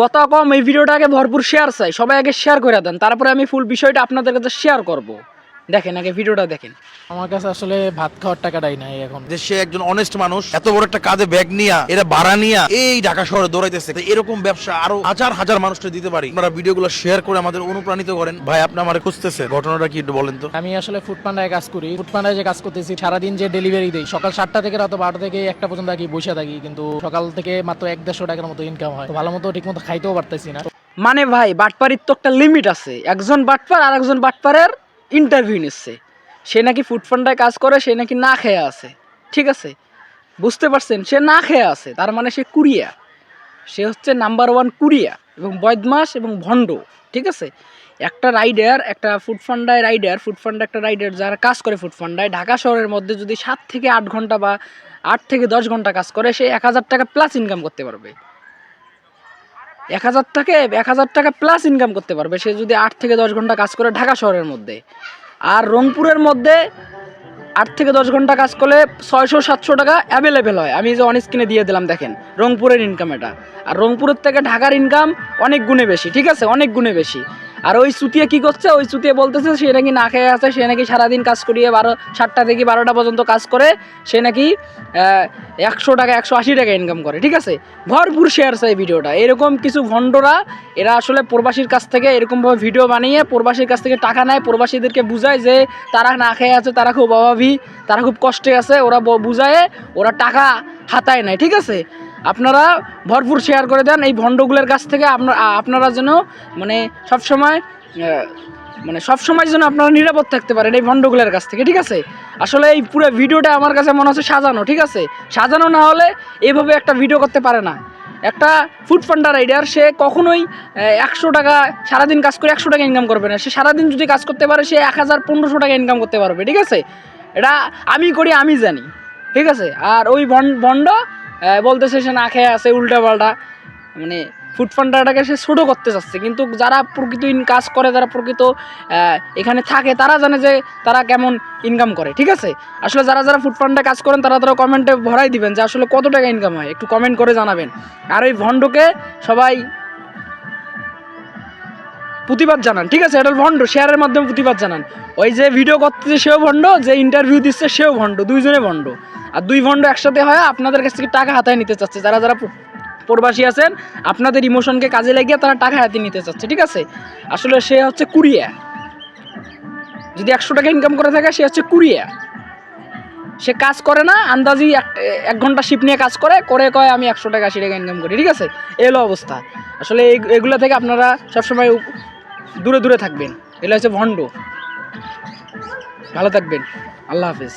কথা কম, এই ভিডিওটাকে ভরপুর শেয়ার চাই, সবাই আগে শেয়ার করে দেন, তারপরে আমি ফুল বিষয়টা আপনাদের কাছে শেয়ার করব। দেখেন আগে ভিডিওটা দেখেন। আমার কাছে আসলে ভাত খাওয়ার টাকাটাই নাই এখন। যে সে একজন অনেস্ট মানুষ এত বড় একটা কাজে ব্যাগ নিয়া এটা ভাড়া নিয়া এই ঢাকা শহরে দৌড়াইতেছে। এরকম ব্যবসা আরও হাজার হাজার মানুষকে দিতে পারি। আপনারা ভিডিওগুলো শেয়ার করে আমাদের অনুপ্রাণিত করেন। ভাই আপনি আমার খুঁজতেছে ঘটনাটা কি একটু বলেন তো। আমি আসলে ফুড পান্ডায় কাজ করি। ফুড পান্ডায় যে কাজ করতেছি সারাদিন যে ডেলিভারি দেই সকাল সাতটা থেকে রাত বারোটা থেকে একটা পর্যন্ত থাকি বসে থাকি কিন্তু সকাল থেকে মাত্র এক দেড়শো টাকার মতো ইনকাম হয়। ভালো মতো ঠিক মতো খাইতেও পারতেছি না। মানে ভাই বাটপারির তো একটা লিমিট আছে। একজন বাটপার আর একজন বাটপারের ইন্টারভিউ নিচ্ছে। সে নাকি ফুড ফান্ডায় কাজ করে, সে নাকি না খেয়ে আছে। ঠিক আছে? বুঝতে পারছেন? সে না খেয়ে আছে, তার মানে সে কুরিয়া। সে হচ্ছে নাম্বার ওয়ান কুরিয়া এবং বদমাস এবং ভণ্ড। ঠিক আছে? একটা রাইডার একটা ফুড ফান্ডায় রাইডার ফুড ফান্ডা একটা রাইডার যারা কাজ করে ফুড ফান্ডায় ঢাকা শহরের মধ্যে যদি সাত থেকে আট ঘণ্টা বা আট থেকে দশ ঘণ্টা কাজ করে, সে এক হাজার টাকা প্লাস ইনকাম করতে পারবে। এক হাজার টাকা, এক হাজার টাকা প্লাস ইনকাম করতে পারবে। সে যদি আট থেকে দশ ঘণ্টা কাজ করে ঢাকা শহরের মধ্যে। আর রংপুরের মধ্যে আট থেকে দশ ঘণ্টা কাজ করলে ছয়শো, সাতশো টাকা অ্যাভেলেবেল হয়। আমি যে অন স্ক্রিনে দিয়ে দিলাম, দেখেন, রংপুরের ইনকাম এটা। আর রংপুরের থেকে ঢাকার ইনকাম অনেক গুণে বেশি, ঠিক আছে? অনেক গুণে বেশি। আর ওই সুতিয়ে কি করছে? ওই সুতিয়ে বলতেছে, সে নাকি না খেয়ে আছে, সে নাকি সারাদিন কাজ করিয়ে বারো সাতটা থেকে বারোটা পর্যন্ত কাজ করে, সে নাকি একশো টাকা, একশো আশি টাকা ইনকাম করে, ঠিক আছে? ভরপুর শেয়ার চাই ভিডিওটা। এরকম কিছু ভণ্ডরা, এরা আসলে প্রবাসীর কাছ থেকে এরকমভাবে ভিডিও বানিয়ে প্রবাসীর কাছ থেকে টাকা নেয়, প্রবাসীদেরকে বুঝায় যে তারা না খেয়ে আছে, তারা খুব অভাবী, তারা খুব কষ্টে আছে, ওরা বুঝায় ওরা টাকা হাতায় নেয়, ঠিক আছে? আপনারা ভরপুর শেয়ার করে দেন এই ভণ্ডগুলোর কাছ থেকে আপনারা আপনারা যেন মানে সবসময় মানে সবসময় যেন আপনারা নিরাপদ থাকতে পারেন এই ভণ্ডগুলোর কাছ থেকে ঠিক আছে? আসলে এই পুরো ভিডিওটা আমার কাছে মনে হচ্ছে সাজানো ঠিক আছে? সাজানো না হলে এইভাবে একটা ভিডিও করতে পারে না। একটা ফুড ফান্ডার রাইডার সে কখনোই একশো টাকা সারাদিন কাজ করে একশো টাকা ইনকাম করবে না। সে সারাদিন যদি কাজ করতে পারে সে এক হাজার পনেরোশো টাকা ইনকাম করতে পারবে ঠিক আছে? এটা আমি করি আমি জানি ঠিক আছে? আর ওই আহ, বলতেছে সে না খেয়ে আছে উল্টা পাল্টা মানে ফুড পান্ডাটাকে সে ছোটো করতে চাচ্ছে, কিন্তু যারা প্রকৃত ইন কাজ করে, যারা প্রকৃত এখানে থাকে, তারা জানে যে তারা কেমন ইনকাম করে, ঠিক আছে? আসলে যারা যারা ফুড ফান্ডে কাজ করেন, তারা তারা কমেন্টে ভরাই দিবেন যে আসলে কত টাকা ইনকাম হয়, একটু কমেন্ট করে জানাবেন। আর ওই ভণ্ডকে সবাই প্রতিবাদ জানান, ঠিক আছে? এটা ভণ্ড শেয়ারের মাধ্যমে প্রতিবাদ জানান। ওই যে ভিডিও করতেছে সেও ভণ্ড, যে ইন্টারভিউ দিচ্ছে সেও ভণ্ড, দুইজনে ভণ্ড। আর দুই ভণ্ড একসাথে হয়, আপনাদের কাছ থেকে টাকা হাতায় নিতে চাচ্ছে। যারা যারা প্রবাসী আছেন, আপনাদের ইমোশনকে কাজে লাগিয়ে তারা টাকা হাতে নিতে চাচ্ছে, ঠিক আছে? আসলে সে হচ্ছে কুরিয়া যদি একশো টাকা ইনকাম করে থাকে, সে হচ্ছে কুরিয়া সে কাজ করে না, আন্দাজি এক- ঘণ্টা শিপ নিয়ে কাজ করে করে কয়, আমি একশো টাকা, আশি টাকা ইনকাম করি ঠিক আছে? এলো অবস্থা। আসলে এগুলো থেকে আপনারা সবসময় দূরে দূরে থাকবেন। এটা হচ্ছে ভণ্ড। ভালো থাকবেন। আল্লাহ হাফিজ।